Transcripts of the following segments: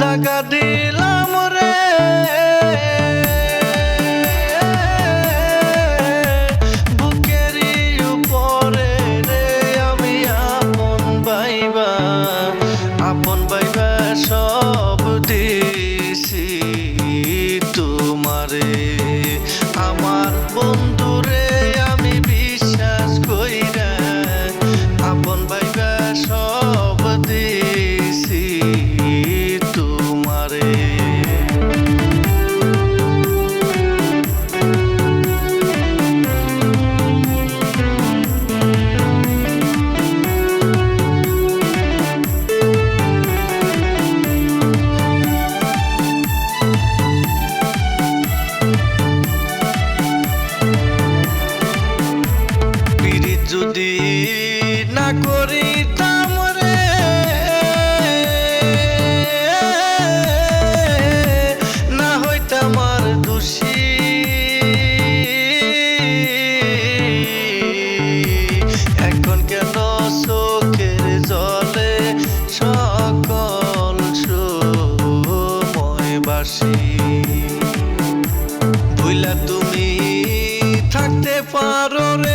as I got. না করিতাম রে। না হইতাম আর দোষী। এখন কেন চোখের জলে সকল সময় বাসি ভুইলা তুমি থাকতে পারো রে।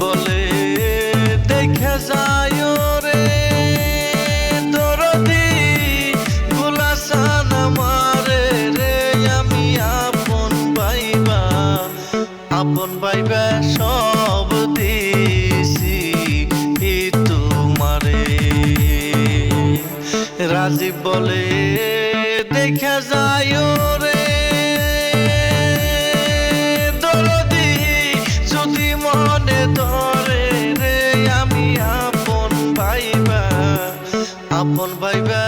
বলে, দেখে যায় রে দরদি গুলাসান আমারে রে, আমি আপন পাইবা আপন পাইবা সব দিছি তোমারে। রাজীব বলে, দেখে যায় রে আপন ভাইবা